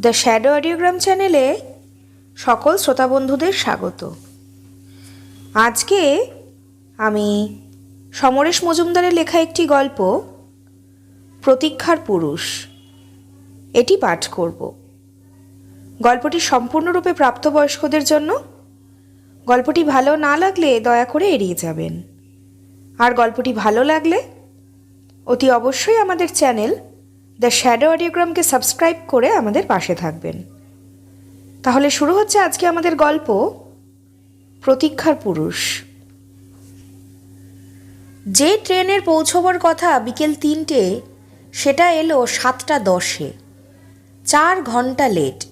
The shadow অডিওগ্রাম চ্যানেলে সকল শ্রোতা বন্ধুদের স্বাগত। আজকে আমি সমরেশ মজুমদারের লেখা একটি গল্প, প্রতীক্ষার পুরুষ, এটি পাঠ করব। গল্পটি সম্পূর্ণরূপে প্রাপ্তবয়স্কদের জন্য। গল্পটি ভালো না লাগলে দয়া করে এড়িয়ে যাবেন। আর গল্পটি ভালো লাগলে অতি অবশ্যই আমাদের চ্যানেল দ্য শ্যাডো অডিওগ্রামকে সাবস্ক্রাইব করে আমাদের পাশে থাকবেন। তাহলে শুরু হচ্ছে আজকে আমাদের গল্প, প্রতীক্ষার পুরুষ। যে ট্রেনের পৌঁছবার কথা বিকেল তিনটে, সেটা এলো সাতটা দশে। চার ঘণ্টা লেট।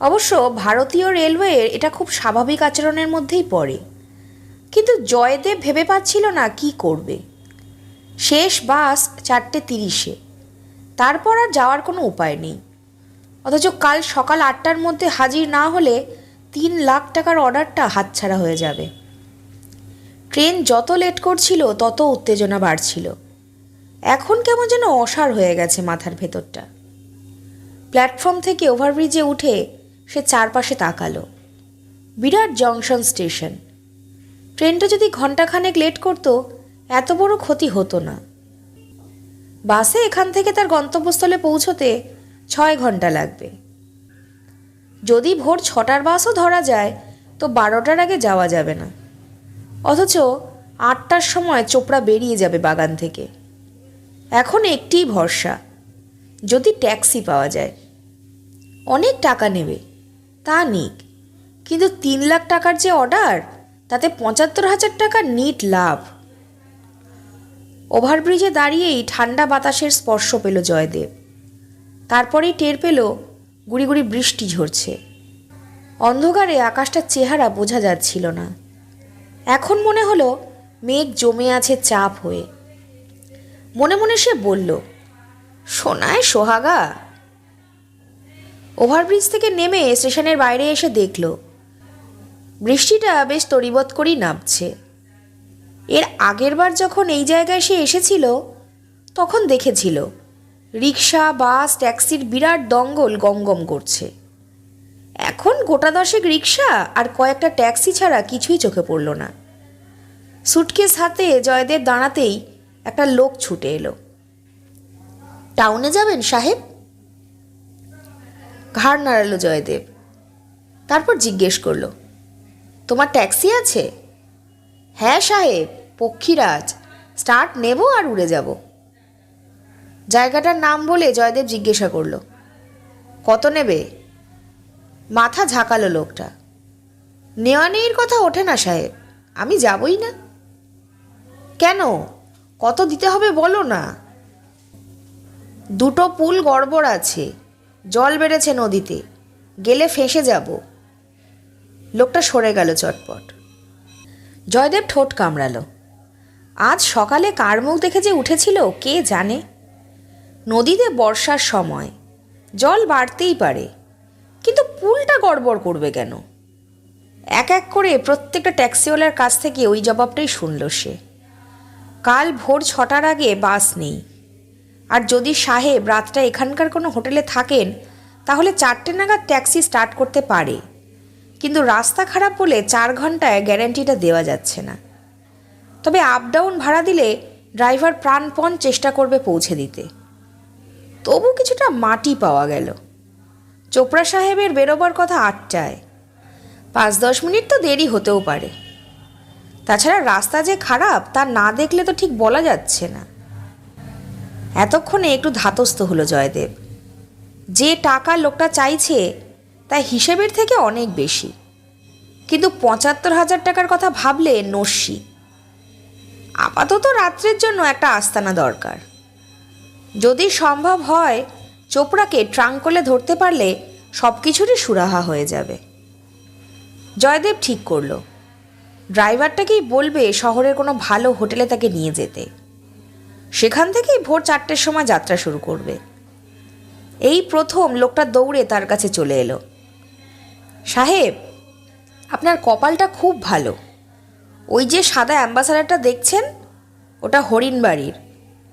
অবশ্য ভারতীয় রেলওয়ের এটা খুব স্বাভাবিক আচরণের মধ্যেই পড়ে। কিন্তু জয়দেব ভেবে পাচ্ছিল না কি করবে। শেষ বাস চারটে তিরিশে। তারপর আর যাওয়ার কোনো উপায় নেই। অথচ কাল সকাল আটটার মধ্যে হাজির না হলে তিন লাখ টাকার অর্ডারটা হাতছাড়া হয়ে যাবে। ট্রেন যত লেট করছিল, তত উত্তেজনা বাড়ছিল। এখন কেমন যেন অসার হয়ে গেছে মাথার ভেতরটা। প্ল্যাটফর্ম থেকে ওভারব্রিজে উঠে সে চারপাশে তাকালো। বিরাট জংশন স্টেশন। ট্রেনটা যদি ঘন্টাখানেক লেট করতো, এত বড় ক্ষতি হতো না। বাসে এখান থেকে তার গন্তব্যস্থলে পৌঁছতে ছয় ঘণ্টা লাগবে। যদি ভোর ছটার বাসও ধরা যায়, তো বারোটার আগে যাওয়া যাবে না। অথচ আটটার সময় চোপড়া বেরিয়ে যাবে বাগান থেকে। এখন একটিই ভরসা, যদি ট্যাক্সি পাওয়া যায়। অনেক টাকা নেবে, তা নিক, কিন্তু তিন লাখ টাকার যে অর্ডার, তাতে পঁচাত্তর হাজার টাকা নিট লাভ। ওভারব্রিজে দাঁড়িয়েই ঠান্ডা বাতাসের স্পর্শ পেল জয়দেব। তারপরেই টের পেল গুড়ি বৃষ্টি ঝরছে। অন্ধকারে আকাশটার চেহারা বোঝা যাচ্ছিল না। এখন মনে হলো মেঘ জমে আছে চাপ হয়ে। মনে মনে সে বলল, সোনায় সোহাগা। ওভারব্রিজ থেকে নেমে স্টেশনের বাইরে এসে দেখল, বৃষ্টিটা বেশ তরিবত করেই নামছে। এর আগের বার যখন এই জায়গায় সে এসেছিল, তখন দেখেছিল রিক্সা বাস, ট্যাক্সির বিরাট দঙ্গল গমগম করছে। এখন গোটা দশেক রিক্সা আর কয়েকটা ট্যাক্সি ছাড়া কিছুই চোখে পড়ল না। সুটকেস হাতে জয়দেব দাঁড়াতেই একটা লোক ছুটে এলো। টাউনে যাবেন, সাহেব? ঘাড় নাড়ালো জয়দেব। তারপর জিজ্ঞেস করল, তোমার ট্যাক্সি আছে? হ্যাঁ সাহেব। পক্ষীরাজ, স্টার্ট নেব আর উড়ে যাব। জায়গাটার নাম বলে জয়দেব জিজ্ঞাসা করল, কত নেবে? মাথা ঝাঁকালো লোকটা নেওয়া নেইর কথা ওঠে না সাহেব, আমি যাবই না। কেন? কত দিতে হবে বলো না? দুটো পুল গড়বড় আছে, জল বেড়েছে নদীতে, গেলে ফেঁসে যাব। লোকটা সরে গেল চটপট। জয়দেব ঠোঁট কামড়ালো আজ সকালে কার মুখ দেখে যে উঠেছিল, কে জানে? নদীতে বর্ষার সময়, জল বাড়তেই পারে, কিন্তু পুলটা গড়বড় করবে কেন? এক এক করে প্রত্যেকটা ট্যাক্সিওয়ালার কাছ থেকে ওই জবাবটাই শুনল সে। কাল ভোর ছটার আগে বাস নেই। আর যদি সাহেব রাতটা এখানকার কোনো হোটেলে থাকেন, তাহলে চারটে নাগাদ ট্যাক্সি স্টার্ট করতে পারে। কিন্তু রাস্তা খারাপ বলে চার ঘন্টায় গ্যারান্টিটা দেওয়া যাচ্ছে না। তবে আপ ডাউন ভাড়া দিলে ড্রাইভার প্রাণপণ চেষ্টা করবে পৌঁছে দিতে। তবু কিছুটা মাটি পাওয়া গেল। চোপড়া সাহেবের বেরোবার কথা আটটায়। পাঁচ দশ মিনিট তো দেরি হতেও পারে। তাছাড়া রাস্তা যে খারাপ, তা না দেখলে তো ঠিক বলা যাচ্ছে না। এতক্ষণে একটু ধাতস্থ হলো জয়দেব। যে টাকা লোকটা চাইছে, তা হিসেবের থেকে অনেক বেশি। কিন্তু পঁচাত্তর হাজার টাকার কথা ভাবলে নস্যি। আপাতত রাত্রের জন্য একটা আস্তানা দরকার। যদি সম্ভব হয়, চোপড়াকে ট্রাঙ্কলে ধরতে পারলে সব কিছুরই সুরাহা হয়ে যাবে। জয়দেব ঠিক করল। ড্রাইভারটাকেই বলবে শহরের কোনো ভালো হোটেলে তাকে নিয়ে যেতে। সেখান থেকেই ভোর চারটের সময় যাত্রা শুরু করবে। এই প্রথম লোকটা দৌড়ে তার কাছে চলে এলো। সাহেব, আপনার কপালটা খুব ভালো। ওই যে সাদা অ্যাম্বাসাডারটা দেখছেন? ওটা হরিণবাড়ির।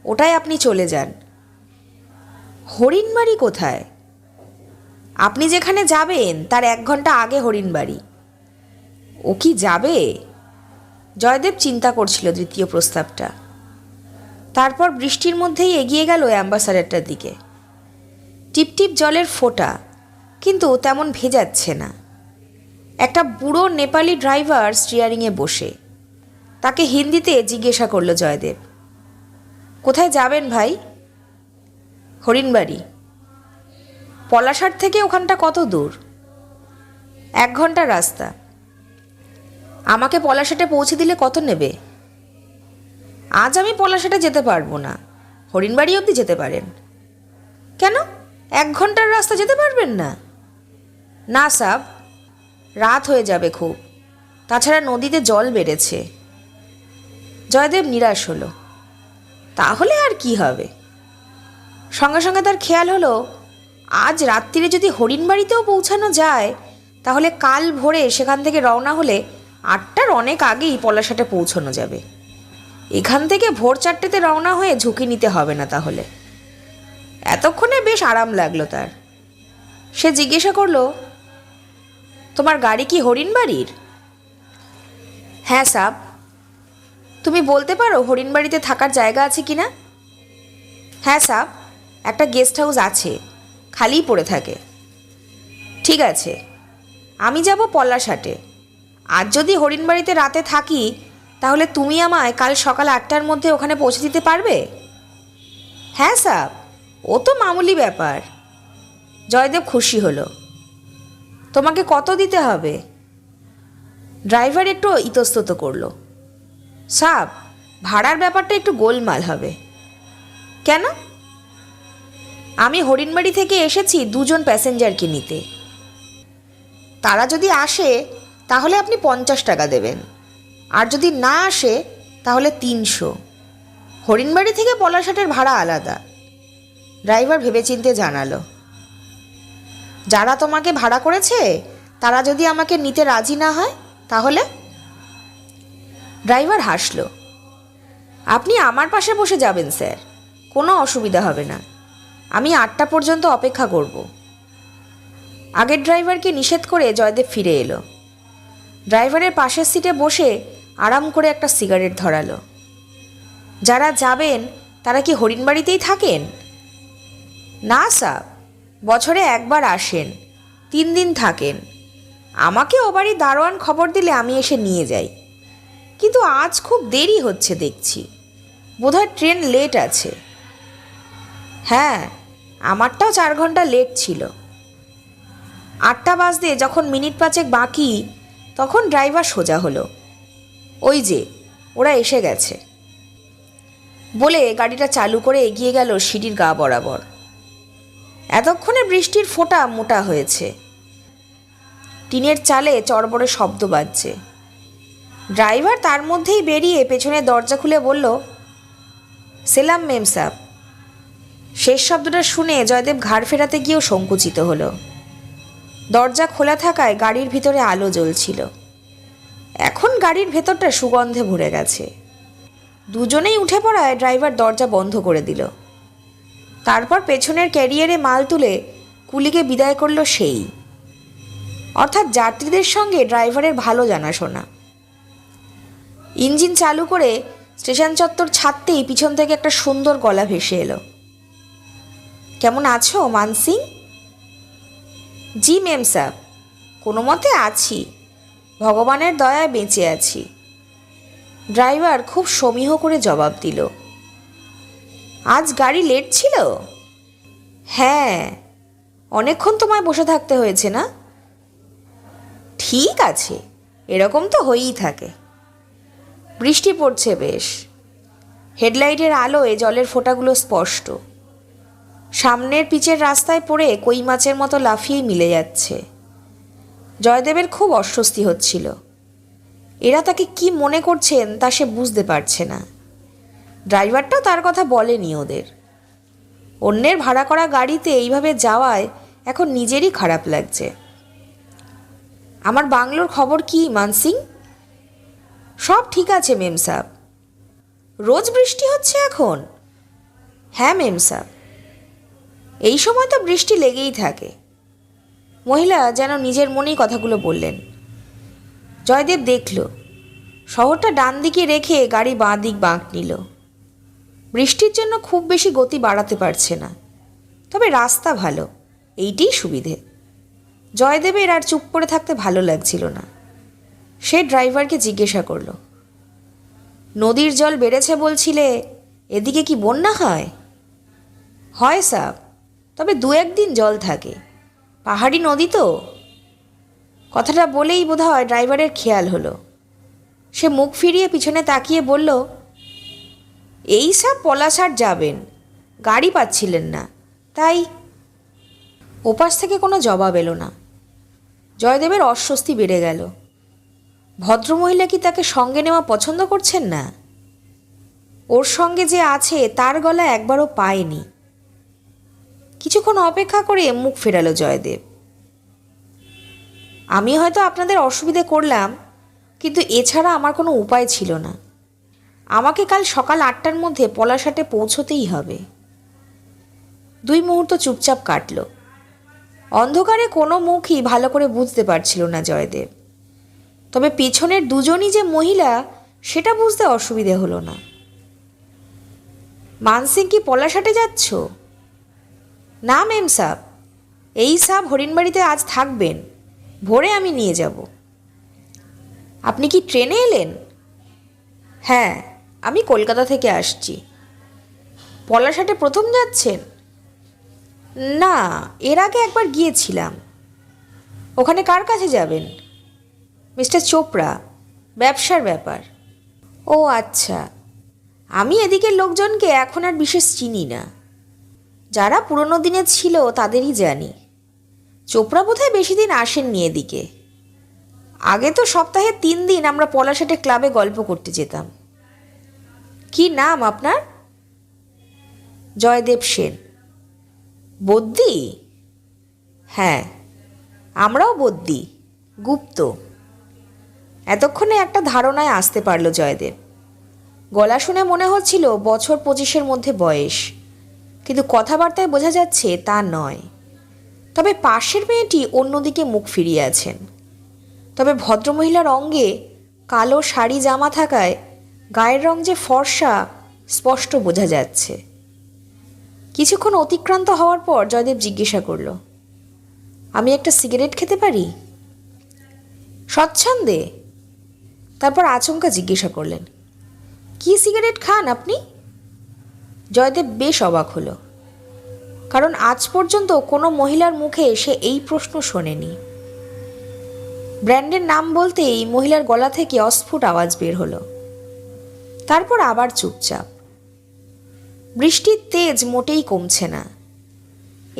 ওটাই আপনি চলে যান। হরিণবাড়ি কোথায়? আপনি যেখানে যাবেন, তার এক ঘণ্টা আগে হরিণবাড়ি। ও কি যাবে? জয়দেব চিন্তা করছিল দ্বিতীয় প্রস্তাবটা। তারপর বৃষ্টির মধ্যেই এগিয়ে গেল অ্যাম্বাসাডারটার দিকে। টিপটিপ জলের ফোঁটা, কিন্তু তেমন ভেজাচ্ছে না। একটা বুড়ো নেপালি ড্রাইভার স্টিয়ারিংয়ে বসে। তাকে হিন্দিতে জিজ্ঞাসা করল জয়দেব। কোথায় যাবেন ভাই? হরিণবাড়ি। পলাশার থেকে ওখানটা কত দূর? এক ঘণ্টার রাস্তা। আমাকে পলাশাটে পৌঁছে দিলে কত নেবে? আজ আমি পলাশাটে যেতে পারব না। হরিণবাড়ি অবধি যেতে পারেন। কেন? এক ঘণ্টার রাস্তা যেতে পারবেন না? না সাব, রাত হয়ে যাবে খুব। তাছাড়া নদীতে জল বেড়েছে। জয়দেব নিরাশ হলো। তাহলে আর কি হবে? সঙ্গে সঙ্গে তার খেয়াল হলো, আজ রাত্রিরে যদি হরিণবাড়িতেও পৌঁছানো যায়, তাহলে কাল ভোরে সেখান থেকে রওনা হলে আটটার অনেক আগেই পলাশাটে পৌঁছানো যাবে। এখান থেকে ভোর চারটেতে রওনা হয়ে ঝুঁকি নিতে হবে না তাহলে। এতক্ষণে বেশ আরাম লাগল তার। সে জিজ্ঞাসা করল, তোমার গাড়ি কি হরিণবাড়ির হ্যাঁ সাব তুমি বলতে পারো হরিণবাড়িতে থাকার জায়গা আছে কি না হ্যাঁ সাব, একটা গেস্ট হাউস আছে, খালিই পড়ে থাকে। ঠিক আছে, আমি যাব পলাশহাটে আর যদি হরিণবাড়িতে রাতে থাকি, তাহলে তুমি আমায় কাল সকাল আটটার মধ্যে ওখানে পৌঁছে দিতে পারবে? হ্যাঁ সাব, ও তো মামুলি ব্যাপার। জয়দেব খুশি হলো। তোমাকে কত দিতে হবে? ড্রাইভার একটু ইতস্তত করল। সাব, ভাড়ার ব্যাপারটা একটু গোলমাল হবে। কেন? আমি হরিণবাড়ি থেকে এসেছি দুজন প্যাসেঞ্জারকে নিতে। তারা যদি আসে, তাহলে আপনি পঞ্চাশ টাকা দেবেন। আর যদি না আসে, তাহলে তিনশো। হরিণবাড়ি থেকে পলাশাটের ভাড়া আলাদা। ড্রাইভার ভেবেচিন্তে জানালো, যারা তোমাকে ভাড়া করেছে, তারা যদি আমাকে নিতে রাজি না হয়, তাহলে? ড্রাইভার হাসলো। আপনি আমার পাশে বসে যাবেন, স্যার। কোনো অসুবিধা হবে না। আমি আটটা পর্যন্ত অপেক্ষা করব। আগের ড্রাইভারকে নিষেধ করে জয়দেব ফিরে এলো। ড্রাইভারের পাশের সিটে বসে আরাম করে একটা সিগারেট ধরালো। যারা যাবেন, তারা কি হরিণবাড়িতেই থাকেন? না, স্যার। বছরে একবার আসেন। তিন দিন থাকেন। আমাকে ও বাড়ি দারোয়ান খবর দিলে আমি এসে নিয়ে যাই। কিন্তু আজ খুব দেরি হচ্ছে দেখছি। বোধহয় ট্রেন লেট আছে। হ্যাঁ আমারটাও চার ঘণ্টা লেট ছিল। আটটা বাজতে যখন মিনিট পাঁচেক বাকি, তখন ড্রাইভার সোজা হলো। ওই যে, ওরা এসে গেছে। বলে গাড়িটা চালু করে এগিয়ে গেল সিঁড়ির গা বরাবর। এতক্ষণে বৃষ্টির ফোঁটা মোটা হয়েছে। টিনের চালে চড়বড়ে শব্দ বাজছে। ড্রাইভার তার মধ্যেই বেরিয়ে পেছনের দরজা খুলে বলল, সেলাম মেম সাব। শেষ শব্দটা শুনে জয়দেব ঘাড় ফেরাতে গিয়েও সংকুচিত হলো। দরজা খোলা থাকায় গাড়ির ভিতরে আলো জ্বলছিল। এখন গাড়ির ভেতরটা সুগন্ধে ভরে গেছে। দুজনেই উঠে পড়ায় ড্রাইভার দরজা বন্ধ করে দিল। তারপর পেছনের ক্যারিয়ারে মাল তুলে কুলিকে বিদায় করল সেই। অর্থাৎ যাত্রীদের সঙ্গে ড্রাইভারের ভালো জানাশোনা। ইঞ্জিন চালু করে স্টেশন চত্বর ছাড়তেই পিছন থেকে একটা সুন্দর গলা ভেসে এলো। কেমন আছো, মানসিং? জি মেম সাহ কোনো মতে আছি। ভগবানের দয়ায় বেঁচে আছি। ড্রাইভার খুব সমীহ করে জবাব দিল। আজ গাড়ি লেট ছিল? হ্যাঁ। অনেকক্ষণ তোমায় বসে থাকতে হয়েছে না? ঠিক আছে। এরকম তো হয়েই থাকে। বৃষ্টি পড়ছে বেশ। হেডলাইটের আলোয় জলের ফোঁটাগুলো স্পষ্ট। সামনের পিচের রাস্তায় পড়ে কই মাছের মতো লাফিয়ে মিলে যাচ্ছে। জয়দেবের খুব অস্বস্তি হচ্ছিল। এরা তাকে কি মনে করছেন তা সে বুঝতে পারছে না। ড্রাইভারটাও তার কথা বলেনি ওদের। অন্যের ভাড়া করা গাড়িতে এইভাবে যাওয়ায় এখন নিজেরই খারাপ লাগছে। আমার বাংলোর খবর কি, মানসিং? সব ঠিক আছে, মেম সাহ রোজ বৃষ্টি হচ্ছে এখন? হ্যাঁ মেম সাহ এই সময় তো বৃষ্টি লেগেই থাকে। মহিলা যেন নিজের মনেই কথাগুলো বললেন। জয়দেব দেখল। শহরটা ডান দিকে রেখে গাড়ি বাঁ দিক বাঁক নিল। বৃষ্টির জন্য খুব বেশি গতি বাড়াতে পারছে না। তবে রাস্তা ভালো। এইটিই সুবিধে। জয়দেবের আর চুপ করে থাকতে ভালো লাগছিল না। সে ড্রাইভারকে জিজ্ঞাসা করল। নদীর জল বেড়েছে বলছিলে, এদিকে কি বন্যা হয়? হয় সাব, তবে দু একদিন জল থাকে। পাহাড়ি নদী তো। কথাটা বলেই বোধহয় ড্রাইভারের খেয়াল হলো। সে মুখ ফিরিয়ে পিছনে তাকিয়ে বলল, এই সব পলাশার যাবেন, গাড়ি পাচ্ছিলেন না, তাই ওপাশ থেকে কোনো জবাব এলো না। জয়দেবের অস্বস্তি বেড়ে গেল। ভদ্রমহিলা কি তাকে সঙ্গে নেওয়া পছন্দ করছেন না? ওর সঙ্গে যে আছে, তার গলা একবারও পায়নি। কিছুক্ষণ অপেক্ষা করে মুখ ফেরালো জয়দেব। আমি হয়তো আপনাদের অসুবিধে করলাম, কিন্তু এছাড়া আমার কোনো উপায় ছিল না। আমাকে কাল সকাল আটটার মধ্যে পলাশাটে পৌঁছতেই হবে। দুই মুহূর্ত চুপচাপ কাটল। অন্ধকারে কোনো মুখই ভালো করে বুঝতে পারছিল না জয়দেব। তবে পিছনের দুজনই যে মহিলা, সেটা বুঝতে অসুবিধে হলো না। মানসিং, কি পলাশাটে যাচ্ছ? না, মেম সাব। এই সাব হরিণবাড়িতে আজ থাকবেন। ভোরে আমি নিয়ে যাব। আপনি কি ট্রেনে এলেন? হ্যাঁ আমি কলকাতা থেকে আসছি। পলাশাটে প্রথম যাচ্ছেন? না, এর আগে একবার গিয়েছিলাম। ওখানে কার কাছে যাবেন? মিস্টার চোপড়া, ব্যবসার ব্যাপার। ও আচ্ছা আমি এদিকের লোকজনকে এখন আর বিশেষ চিনি না। যারা পুরনো দিনে ছিল তাদেরই জানি। চোপড়া বোধহয় বেশি দিন আসেননি এদিকে। আগে তো সপ্তাহে তিন দিন আমরা পলাশাটে ক্লাবে গল্প করতে যেতাম। কি নাম আপনার? জয়দেব সেন। বদ্যি হ্যাঁ আমরাও বদ্যি গুপ্ত। এতক্ষণে একটা ধারণায় আসতে পারল জয়দেব। গলা শুনে মনে হচ্ছিল বছর পঁচিশের মধ্যে বয়স, কিন্তু কথাবার্তায় বোঝা যাচ্ছে তা নয়। তবে পাশের মেয়েটি অন্যদিকে মুখ ফিরিয়ে আছেন। তবে ভদ্রমহিলার অঙ্গে কালো শাড়ি জামা থাকায় গায়ের রং যে ফর্সা, স্পষ্ট বোঝা যাচ্ছে। কিছুক্ষণ অতিক্রান্ত হওয়ার পর জয়দেব জিজ্ঞাসা করল, আমি একটা সিগারেট খেতে পারি? স্বচ্ছন্দে। তারপর আচমকা জিজ্ঞাসা করলেন, কি সিগারেট খান আপনি? জয়দেব বেশ অবাক হলো, কারণ আজ পর্যন্ত কোনো মহিলার মুখে সে এই প্রশ্ন শোনেনি। ব্র্যান্ডের নাম বলতেই মহিলার গলা থেকে অস্ফুট আওয়াজ বের হলো। তারপর আবার চুপচাপ, বৃষ্টির তেজ মোটেই কমছে না,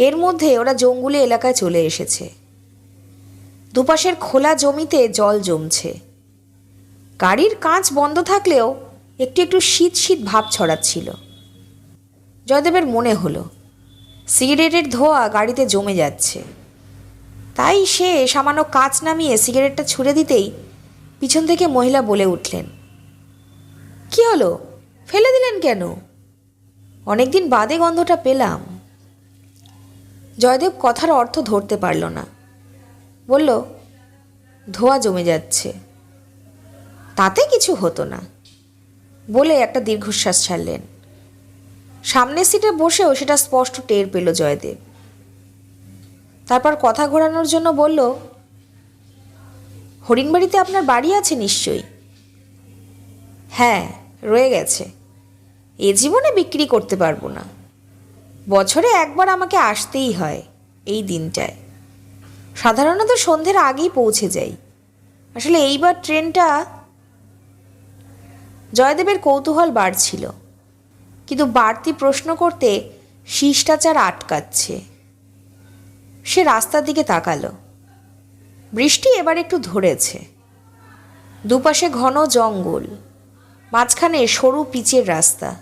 এর মধ্যে ওরা জঙ্গুলি এলাকায় চলে এসেছে। দুপাশের খোলা জমিতে জল জমছে। গাড়ির কাঁচ বন্ধ থাকলেও একটু একটু শীত শীত ভাব ছড়াচ্ছিল। জয়দেবের মনে হলো, সিগারেটের ধোয়া গাড়িতে জমে যাচ্ছে। তাই সে সামান্য কাঁচ নামিয়ে সিগারেটটা ছুঁড়ে দিতেই পিছন থেকে মহিলা বলে উঠলেন, কি হলো? ফেলে দিলেন কেন? অনেকদিন বাদে গন্ধটা পেলাম। জয়দেব কথার অর্থ ধরতে পারল না। বলল, ধোয়া জমে যাচ্ছে। তাতে কিছু হতো না। বলে একটা দীর্ঘশ্বাস ছাড়লেন। সামনের সিটে বসেও সেটা স্পষ্ট টের পেল জয়দেব। তারপর কথা ঘোরানোর জন্য বলল, হরিণবাড়িতে আপনার বাড়ি আছে নিশ্চয়ই? হ্যাঁ রয়ে গেছে। এ জীবনে বিক্রি করতে পারব না। বছরে একবার আমাকে আসতেই হয় এই দিনটায়। সাধারণত সন্ধ্যের আগেই পৌঁছে যাই। আসলে এইবার ট্রেনটা জয়দেবের কৌতূহল বাড়ছিল। কিন্তু বাড়তি প্রশ্ন করতে শিষ্টাচার আটকাচ্ছে। সে রাস্তার দিকে তাকালো। বৃষ্টি এবার একটু ধরেছে। দুপাশে ঘন জঙ্গল, মাঝখানে সরু পিচের রাস্তা।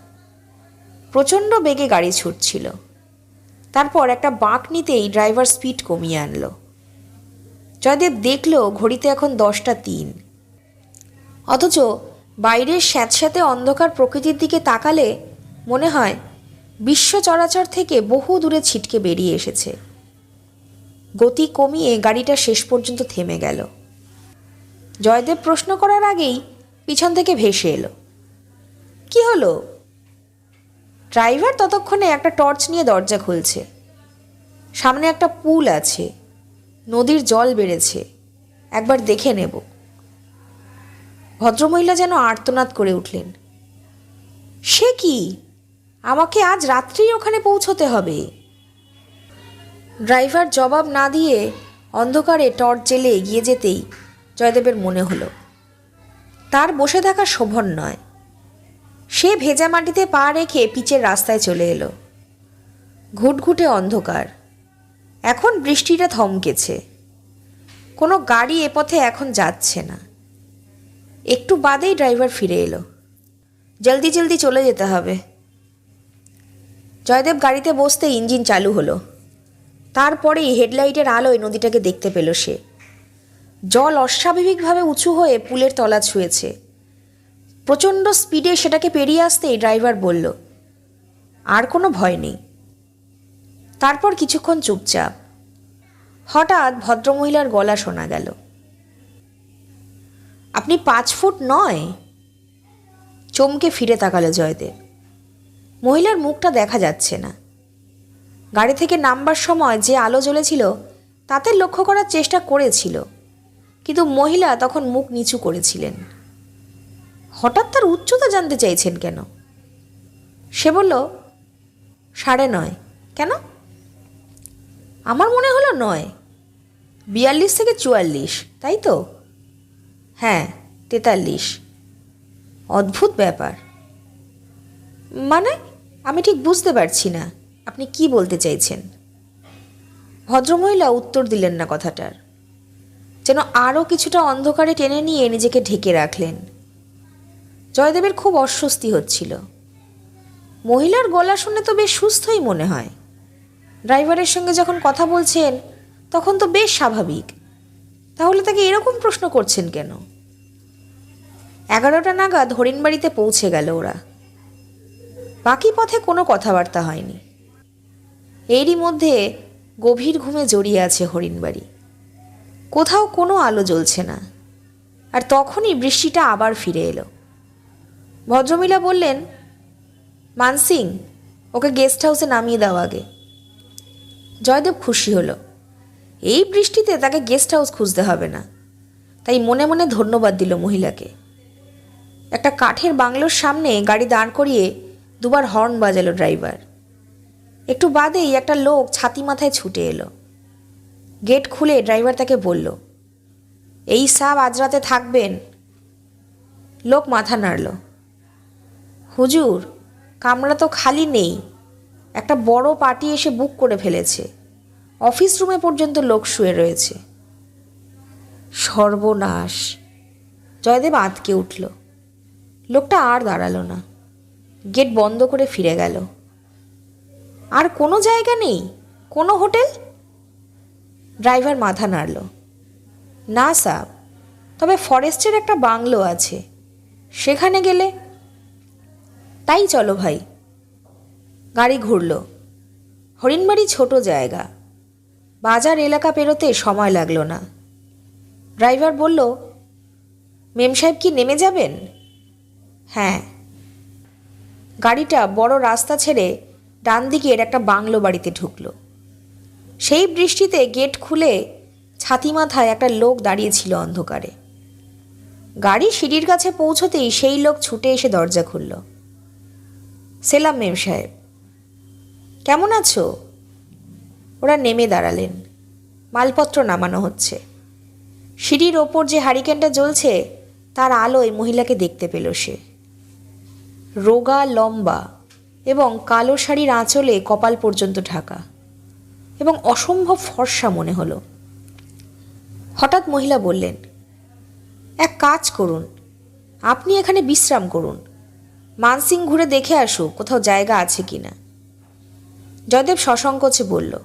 প্রচণ্ড বেগে গাড়ি ছুটছিল। তারপর একটা বাঁক নিতেই ড্রাইভার স্পিড কমিয়ে আনলো। জয়দেব দেখল ঘড়িতে এখন দশটা তিন। অথচ বাইরের স্যাঁতস্যাঁতে অন্ধকার প্রকৃতির দিকে তাকালে মনে হয় বিশ্ব চরাচর থেকে বহু দূরে ছিটকে বেরিয়ে এসেছে। গতি কমিয়ে গাড়িটা শেষ পর্যন্ত থেমে গেল। জয়দেব প্রশ্ন করার আগেই পিছন থেকে ভেসে এলো। কি হলো? ড্রাইভার ততক্ষণে একটা টর্চ নিয়ে দরজা খুলছে। সামনে একটা পুল আছে। নদীর জল বেড়েছে। একবার দেখে নেব। ভদ্রমহিলা যেন আর্তনাদ করে উঠলেন। সে কি? আমাকে আজ রাত্রেই ওখানে পৌঁছতে হবে। ড্রাইভার জবাব না দিয়ে অন্ধকারে টর্চ জেলে এগিয়ে যেতেই জয়দেবের মনে হলো, তার বসে থাকা শোভন নয়। সে ভেজা মাটিতে পা রেখে পিচের রাস্তায় চলে এলো। ঘুটঘুটে অন্ধকার। এখন বৃষ্টিটা থমকেছে। কোনো গাড়ি এ পথে এখন যাচ্ছে না। একটু বাদেই ড্রাইভার ফিরে এলো। জলদি জলদি চলে যেতে হবে। জয়দেব গাড়িতে বসতে ইঞ্জিন চালু হলো। তারপরেই হেডলাইটের আলোয় নদীটাকে দেখতে পেল সে। জল অস্বাভাবিকভাবে উঁচু হয়ে পুলের তলা ছুঁয়েছে। প্রচণ্ড স্পিডে সেটাকে পেরিয়ে আসতেই ড্রাইভার বলল, আর কোনো ভয় নেই। তারপর কিছুক্ষণ চুপচাপ। হঠাৎ ভদ্রমহিলার গলা শোনা গেল। আপনি পাঁচ ফুট নয়। চমকে ফিরে তাকালো জয়দেব। মহিলার মুখটা দেখা যাচ্ছে না। গাড়ি থেকে নামবার সময় যে আলো জ্বলেছিল, তাতে লক্ষ্য করার চেষ্টা করেছিল। কিন্তু মহিলা তখন মুখ নিচু করেছিলেন। হঠাৎ তার উচ্চতা জানতে চাইছেন কেন? সে বলল, সাড়ে নয়। কেন? আমার মনে হলো নয়। বিয়াল্লিশ থেকে চুয়াল্লিশ, তাই তো? হ্যাঁ তেতাল্লিশ। অদ্ভুত ব্যাপার। মানে আমি ঠিক বুঝতে পারছি না, আপনি কি বলতে চাইছেন? ভদ্রমহিলা উত্তর দিলেন না কথাটার। যেন আরও কিছুটা অন্ধকারে টেনে নিয়ে নিজেকে ঢেকে রাখলেন। জয়দেবের খুব অস্বস্তি হচ্ছিল। মহিলার গলা শুনে তো বেশ সুস্থই মনে হয়। ড্রাইভারের সঙ্গে যখন কথা বলছেন, তখন তো বেশ স্বাভাবিক। তাহলে তাকে এরকম প্রশ্ন করছেন কেন? এগারোটা নাগাদ হরিণবাড়িতে পৌঁছে গেল ওরা। বাকি পথে কোনো কথাবার্তা হয়নি। এরই মধ্যে গভীর ঘুমে জড়িয়ে আছে হরিণবাড়ি। কোথাও কোনো আলো জ্বলছে না। আর তখনই বৃষ্টিটা আবার ফিরে এলো। ভদ্রমিলা বললেন, মানসিং, ওকে গেস্ট হাউসে নামিয়ে দাও আগে। জয়দেব খুশি হলো। এই বৃষ্টিতে তাকে গেস্ট হাউস খুঁজতে হবে না। তাই মনে মনে ধন্যবাদ দিল মহিলাকে। একটা কাঠের বাংলোর সামনে গাড়ি দাঁড় করিয়ে দুবার হর্ন বাজালো ড্রাইভার একটু বাদেই একটা লোক ছাতি মাথায় ছুটে এলো। গেট খুলে ড্রাইভার তাকে বলল, এই সাব আজ রাতে থাকবেন? লোক মাথা নাড়ল, হুজুর, কামরা তো খালি নেই। একটা বড় পার্টি এসে বুক করে ফেলেছে। অফিস রুমে পর্যন্ত লোক শুয়ে রয়েছে। সর্বনাশ। জয়দেব আঁতকে উঠল। লোকটা আর দাঁড়াল না। গেট বন্ধ করে ফিরে গেল। আর কোনো জায়গা নেই? কোনো হোটেল? ড্রাইভার মাথা নাড়ল। না সাব তবে ফরেস্টের একটা বাংলো আছে। সেখানে গেলে? তাই চলো ভাই। গাড়ি ঘুরল। হরিণবাড়ি ছোট জায়গা। বাজার এলাকা পেরোতে সময় লাগল না। ড্রাইভার বলল, মেম সাহেব কি নেমে যাবেন? হ্যাঁ। গাড়িটা বড় রাস্তা ছেড়ে ডান দিকের একটা বাংলো বাড়িতে ঢুকলো। সেই বৃষ্টিতে গেট খুলে ছাতি মাথায় একটা লোক দাঁড়িয়েছিল অন্ধকারে। গাড়ি সিঁড়ির কাছে পৌঁছতেই সেই লোক ছুটে এসে দরজা খুলল। সেলাম মেম সাহেব, কেমন আছো? ওরা নেমে দাঁড়ালেন। মালপত্র নামানো হচ্ছে। সিঁড়ির ওপর যে হারিকেনটা জ্বলছে, তার আলোয় মহিলাকে দেখতে পেল সে। রোগা, লম্বা এবং কালো শাড়ির আঁচলে কপাল পর্যন্ত ঢাকা এবং অসম্ভব ফর্সা মনে হলো। হঠাৎ মহিলা বললেন, এক কাজ করুন, আপনি এখানে বিশ্রাম করুন। মানসিং ঘুরে দেখে আসুক কোথাও জায়গা আছে কি না জয়দেব সসংকোচে বলল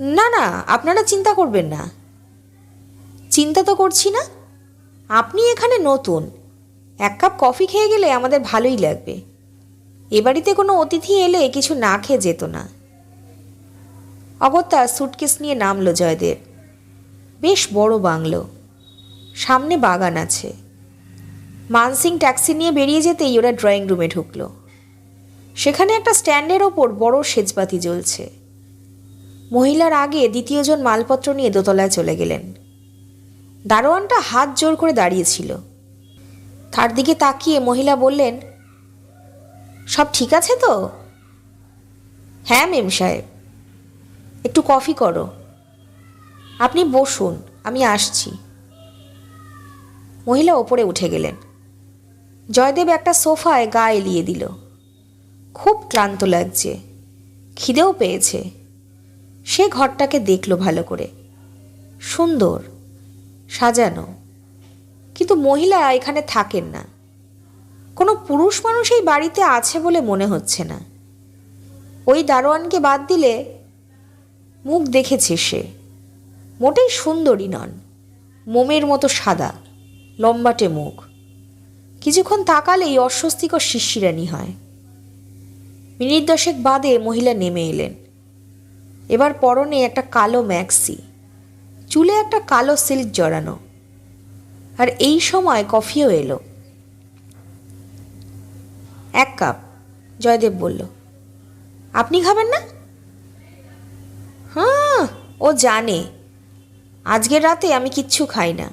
না না, আপনারা চিন্তা করবেন না। চিন্তা তো করছি না। আপনি এখানে নতুন। এক কাপ কফি খেয়ে গেলে আমাদের ভালোই লাগবে। এ বাড়িতে কোনো অতিথি এলে কিছু না খেয়ে যেত না। অগত্যা সুটকেস নিয়ে নামলো জয়দেব। বেশ বড় বাংলো। সামনে বাগান আছে। মানসিং ট্যাক্সি নিয়ে বেরিয়ে যেতেই ওরা ড্রয়িং রুমে ঢুকলো। সেখানে একটা স্ট্যান্ডের ওপর বড় সেজবাতি জ্বলছে। মহিলার আগে দ্বিতীয়জন মালপত্র নিয়ে দোতলায় চলে গেলেন। দারোয়ানটা হাত জোর করে দাঁড়িয়েছিল। তার দিকে তাকিয়ে মহিলা বললেন, সব ঠিক আছে তো? হ্যাঁ মেম সাহেব। একটু কফি করো। আপনি বসুন, আমি আসছি। মহিলা ওপরে উঠে গেলেন। জয়দেব একটা সোফায় গা এলিয়ে দিল। খুব ক্লান্ত লাগছে। খিদেও পেয়েছে। সে ঘরটাকে দেখল ভালো করে। সুন্দর, সাজানো। কিন্তু মহিলা এখানে থাকেন না। কোনো পুরুষ মানুষ এই বাড়িতে আছে বলে মনে হচ্ছে না। ওই দারোয়ানকে বাদ দিলে মুখ দেখেছে সে। মোটেই সুন্দরী নন। মোমের মতো সাদা, লম্বাটে মুখ। কিছুক্ষণ তাকালেই অস্বস্তিকর শিশিরানি হয়। মিনিট দশেক বাদে মহিলা নেমে এলেন। এবার পরনে একটা কালো ম্যাক্সি, চুলে একটা কালো সিল্ক জড়ানো। আর এই সময় কফিও এলো। এক কাপ, জয়দেব বলল, আপনি খাবেন না? হ্যাঁ ও জানে। আজকের রাতে আমি কিচ্ছু খাই না।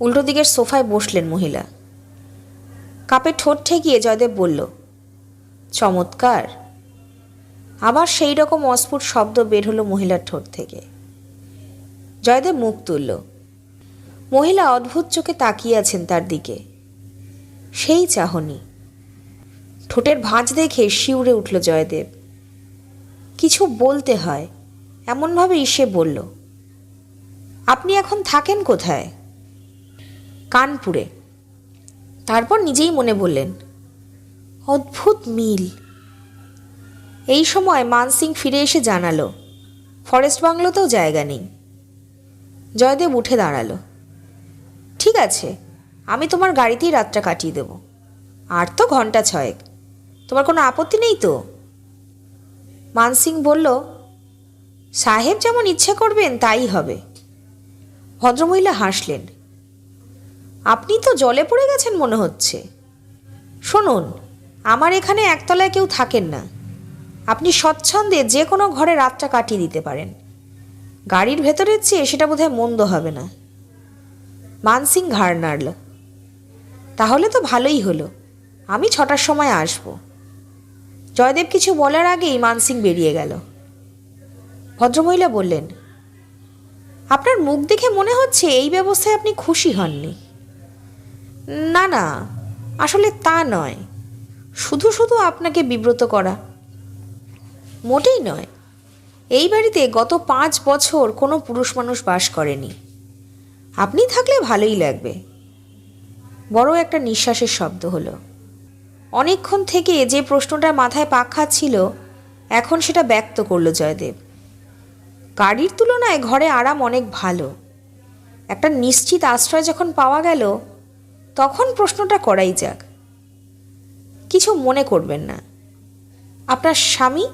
উল্টো দিকের সোফায় বসলেন মহিলা। কাপে ঠোঁট ঠেকিয়ে জয়দেব বলল, চমৎকার। আবার সেই রকম অস্ফুট শব্দ বের হলো মহিলার ঠোঁট থেকে। জয়দেব মুখ তুলল। মহিলা অদ্ভুত চোখে তাকিয়ে আছেন তার দিকে। সেই চাহনি। ঠোঁটের ভাঁজ দেখে শিউরে উঠল জয়দেব। কিছু বলতে হয়, এমনভাবেই সে বলল, আপনি এখন থাকেন কোথায়? কানপুরে। তারপর নিজেই মনে বললেন, অদ্ভুত মিল। এই সময় মানসিং ফিরে এসে জানালো, ফরেস্ট বাংলোতেও জায়গা নেই। জয়দেব উঠে দাঁড়াল, ঠিক আছে, আমি তোমার গাড়িতেই রাতটা কাটিয়ে দেব। আর তো ঘণ্টা ছয়েক, তোমার কোনো আপত্তি নেই তো? মানসিং বলল, সাহেব যেমন ইচ্ছে করবেন তাই হবে। ভদ্রমহিলা হাসলেন, আপনি তো জলে পড়ে গেছেন মনে হচ্ছে। শুনুন, আমার এখানে একতলায় কেউ থাকেন না। আপনি স্বচ্ছন্দে যে কোনো ঘরে রাতটা কাটিয়ে দিতে পারেন। গাড়ির ভেতরের চেয়ে সেটা বোধহয় মন্দ হবে না। মানসিং ঘাড় নাড়ল। তাহলে তো ভালোই হলো। আমি ছটার সময় আসব। জয়দেব কিছু বলার আগেই মানসিং বেরিয়ে গেল। ভদ্রমহিলা বললেন, আপনার মুখ দেখে মনে হচ্ছে এই ব্যবস্থায় আপনি খুশি হননি? না না, আসলে তা নয়। শুধু শুধু আপনাকে বিব্রত করা। মোটেই নয়। এই বাড়িতে গত পাঁচ বছর কোনো পুরুষ মানুষ বাস করেনি। আপনি থাকলে ভালোই লাগবে। বড় একটা নিঃশ্বাসের শব্দ হলো। অনেকক্ষণ থেকে যে প্রশ্নটা মাথায় পাক খাচ্ছিল, এখন সেটা ব্যক্ত করল জয়দেব। গাড়ির তুলনায় ঘরে আরাম অনেক ভালো। একটা নিশ্চিত আশ্রয় যখন পাওয়া গেল, তখন প্রশ্নটা করাই যাক। কিছু মনে করবেন না। আপনার স্বামী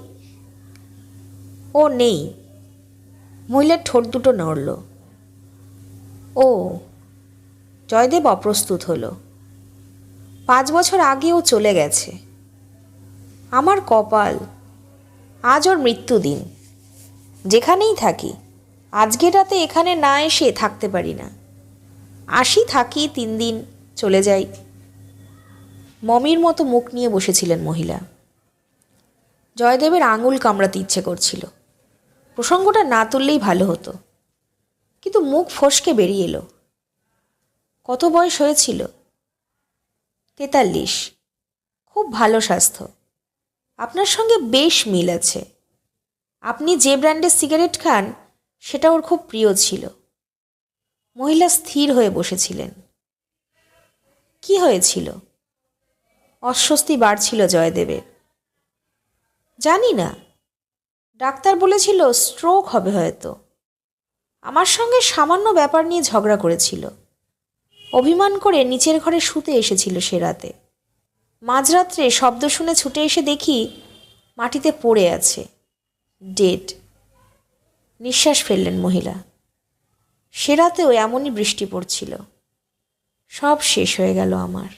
ও নেই। মহিলার ঠোঁট দুটো নড়ল। ও, জয়দেব অপ্রস্তুত হলো। পাঁচ বছর আগে ও চলে গেছে। আমার কপাল, আজ ওর মৃত্যুদিন। যেখানেই থাকি আজকের রাতে এখানে না এসে থাকতে পারি না। আসি, থাকি, তিন দিন চলে যাই। মমির মতো মুখ নিয়ে বসেছিলেন মহিলা। জয়দেবের আঙুল কামড়াতে ইচ্ছে করছিল। প্রসঙ্গটা না তুললেই ভালো হতো। কিন্তু মুখ ফসকে বেরিয়ে এলো। কত বয়স হয়েছিল? তেতাল্লিশ। খুব ভালো স্বাস্থ্য। আপনার সঙ্গে বেশ মিল আছে। আপনি যে ব্র্যান্ডের সিগারেট খান, সেটা ওর খুব প্রিয় ছিল। মহিলা স্থির হয়ে বসেছিলেন। কি হয়েছিল? অস্বস্তি বাড়ছিল জয়দেবের। জানি না। ডাক্তার বলেছিল স্ট্রোক হবে হয়তো। আমার সঙ্গে সামান্য ব্যাপার নিয়ে ঝগড়া করেছিল। অভিমান করে নিচের ঘরে শুতে এসেছিল সে রাতে। মাঝরাত্রে শব্দ শুনে ছুটে এসে দেখি মাটিতে পড়ে আছে। ডেড নিঃশ্বাস ফেললেন মহিলা। সে রাতেও এমনই বৃষ্টি পড়ছিল। সব শেষ হয়ে গেল আমার।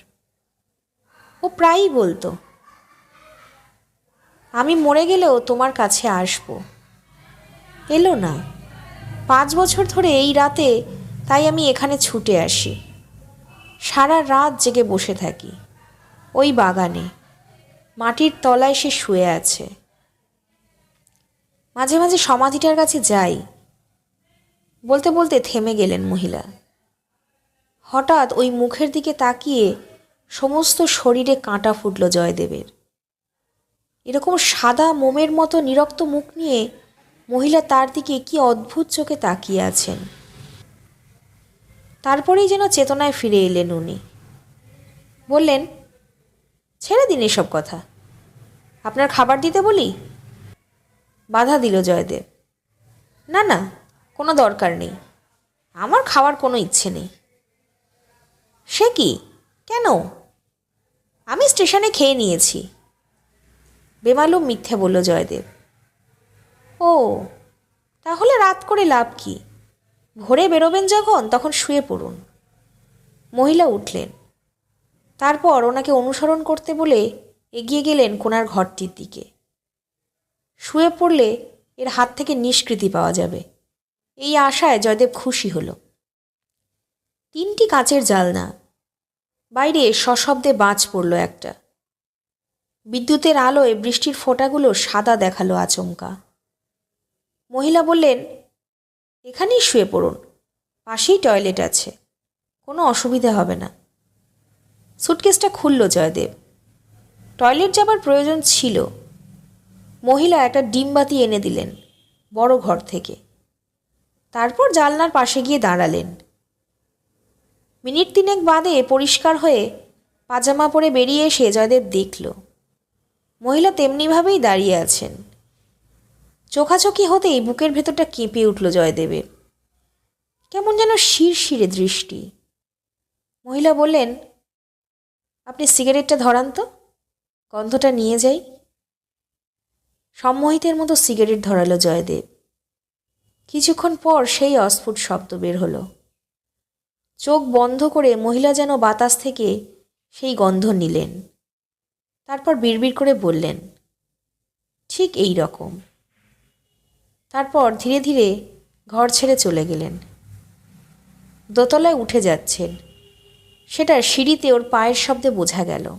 ও প্রায়ই বলতো আমি মরে গেলেও তোমার কাছে আসব। এলো না। পাঁচ বছর ধরে এই রাতে তাই আমি এখানে ছুটে আসি। সারা রাত জেগে বসে থাকি। ওই বাগানে। মাটির তলায় সে শুয়ে আছে। মাঝে মাঝে সমাধিটার কাছে যাই। বলতে বলতে থেমে গেলেন মহিলা। হঠাৎ ওই মুখের দিকে তাকিয়ে সমস্ত শরীরে কাঁটা ফুটল জয়দেবের। এরকম সাদা মোমের মতো নিরক্ত মুখ নিয়ে মহিলা তার দিকে কি অদ্ভুত চোখে তাকিয়ে আছেন। তারপরেই যেন চেতনায় ফিরে এলেন উনি। বললেন, ছেড়ে দিন এসব কথা। আপনার খাবার দিতে বলি? বাধা দিল জয়দেব। না না, কোনো দরকার নেই। আমার খাওয়ার কোনো ইচ্ছে নেই। সে কি? কেন? আমি স্টেশনে খেয়ে নিয়েছি। বেমালুম মিথ্যে বলল জয়দেব। ও, তাহলে রাত করে লাভ কি? ভোরে বেরোবেন যখন, তখন শুয়ে পড়ুন। মহিলা উঠলেন। তারপর ওনাকে অনুসরণ করতে বলে এগিয়ে গেলেন কোনার ঘরটির দিকে। শুয়ে পড়লে এর হাত থেকে নিষ্কৃতি পাওয়া যাবে। এই আশায় জয়দেব খুশি হল। তিনটি কাঁচের জালনা। বাইরে সশব্দে বাজ পড়ল একটা। বিদ্যুতের আলোয় বৃষ্টির ফোঁটাগুলো সাদা দেখাল আচমকা। মহিলা বললেন, এখানেই শুয়ে পড়ুন, পাশেই টয়লেট আছে, কোনো অসুবিধা হবে না। সুটকেসটা খুলল জয়দেব। টয়লেট যাবার প্রয়োজন ছিল। মহিলা একটা ডিমবাতি এনে দিলেন বড় ঘর থেকে। তারপর জানলার পাশে গিয়ে দাঁড়ালেন। মিনিট তিনেক বাদে পরিষ্কার হয়ে পাজামা পরে বেরিয়ে এসে জয়দেব দেখল। মহিলা তেমনিভাবেই দাঁড়িয়ে আছেন। চোখাচোখি হতেই বুকের ভেতরটা কেঁপে উঠল জয়দেবের। কেমন যেন শির শিরে দৃষ্টি। মহিলা বললেন, আপনি সিগারেটটা ধরান তো, গন্ধটা নিয়ে যাই। সম্মোহিতের মতো সিগারেট ধরালো জয়দেব। কিছুক্ষণ পর সেই অস্ফুট শব্দ বের হলো। চোখ বন্ধ করে মহিলা যেন বাতাস থেকে সেই গন্ধ নিলেন। তারপর বিড়বিড় করে বললেন, ঠিক এই রকম। তারপর ধীরে ধীরে ঘর ছেড়ে চলে গেলেন। দোতলায় উঠে যাচ্ছেন। সেটা সিঁড়িতে ওর পায়ের শব্দে বোঝা গেল।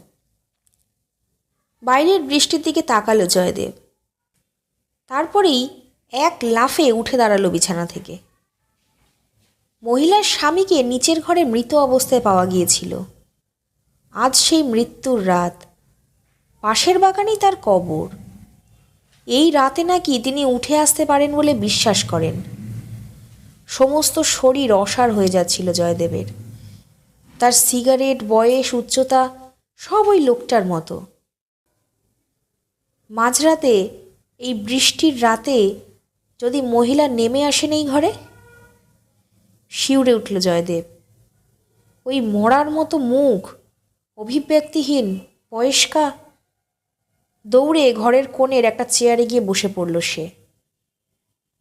বাইরের বৃষ্টির দিকে তাকালো জয়দেব। তারপরেই এক লাফে উঠে দাঁড়াল বিছানা থেকে। মহিলার স্বামীকে নিচের ঘরে মৃত অবস্থায় পাওয়া গিয়েছিল। আজ সেই মৃত্যুর রাত। পাশের বাগানেই তার কবর। এই রাতে নাকি তিনি উঠে আসতে পারেন বলে বিশ্বাস করেন। সমস্ত শরীর অসার হয়ে যাচ্ছিল জয়দেবের। তার সিগারেট, বয়স, উচ্চতা সব ওই লোকটার মতো। মাঝরাতে এই বৃষ্টির রাতে যদি মহিলা নেমে আসেন এই ঘরে? শিউরে উঠল জয়দেব। ওই মরার মতো মুখ, অভিব্যক্তিহীন, বয়স্কা দৌড়ে ঘরের কোণের একটা চেয়ারে গিয়ে বসে পড়ল সে।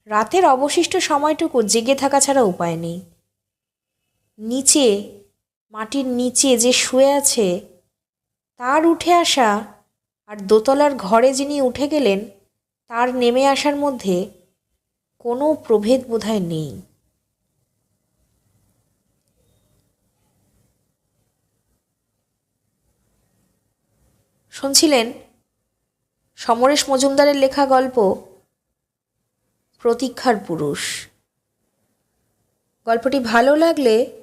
রাতের অবশিষ্ট সময়টুকু জেগে থাকা ছাড়া উপায় নেই। নিচে, মাটির নিচে যে শুয়ে আছে, তার উঠে আসা আর দোতলার ঘরে যিনি উঠে গেলেন, তার নেমে আসার মধ্যে কোনো প্রভেদ বোধহয় নেই। শুনছিলেন? সমরেশ মজুমদারের লেখা গল্প, প্রতীক্ষার পুরুষ। গল্পটি ভালো লাগলে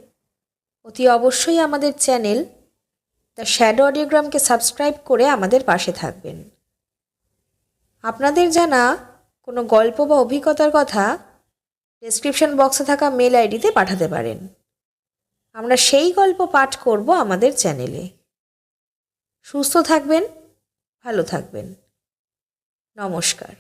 অতি অবশ্যই আমাদের চ্যানেল দ্য শ্যাডো অডিওগ্রামকে সাবস্ক্রাইব করে আমাদের পাশে থাকবেন। আপনাদের জানা কোনো গল্প বা অভিজ্ঞতার কথা ডেসক্রিপশন বক্সে থাকা মেল আইডিতে পাঠাতে পারেন। আমরা সেই গল্প পাঠ করব আমাদের চ্যানেলে। সুস্থ থাকবেন, ভালো থাকবেন। নমস্কার।